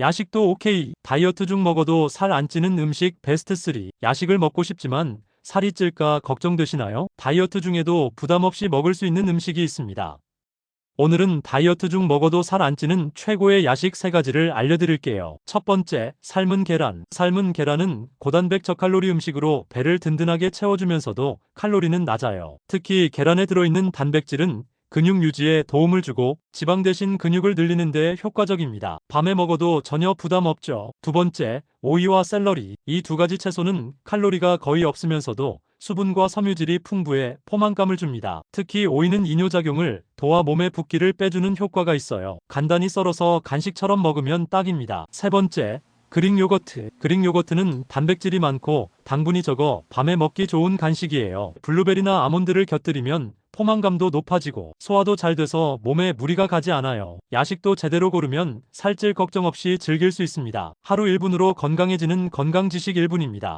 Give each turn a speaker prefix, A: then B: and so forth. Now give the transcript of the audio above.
A: 야식도 오케이. 다이어트 중 먹어도 살 안 찌는 음식 베스트 3. 야식을 먹고 싶지만 살이 찔까 걱정되시나요? 다이어트 중에도 부담 없이 먹을 수 있는 음식이 있습니다. 오늘은 다이어트 중 먹어도 살 안 찌는 최고의 야식 세 가지를 알려드릴게요. 첫 번째, 삶은 계란. 삶은 계란은 고단백 저칼로리 음식으로 배를 든든하게 채워주면서도 칼로리는 낮아요. 특히 계란에 들어있는 단백질은 근육 유지에 도움을 주고 지방 대신 근육을 늘리는 데 효과적입니다. 밤에 먹어도 전혀 부담 없죠. 두 번째, 오이와 샐러리. 이 두 가지 채소는 칼로리가 거의 없으면서도 수분과 섬유질이 풍부해 포만감을 줍니다. 특히 오이는 이뇨작용을 도와 몸의 붓기를 빼주는 효과가 있어요. 간단히 썰어서 간식처럼 먹으면 딱입니다. 세 번째, 그릭 요거트. 그릭 요거트는 단백질이 많고 당분이 적어 밤에 먹기 좋은 간식이에요. 블루베리나 아몬드를 곁들이면 포만감도 높아지고 소화도 잘 돼서 몸에 무리가 가지 않아요. 야식도 제대로 고르면 살찔 걱정 없이 즐길 수 있습니다. 하루 1분으로 건강해지는 건강 지식 1분입니다.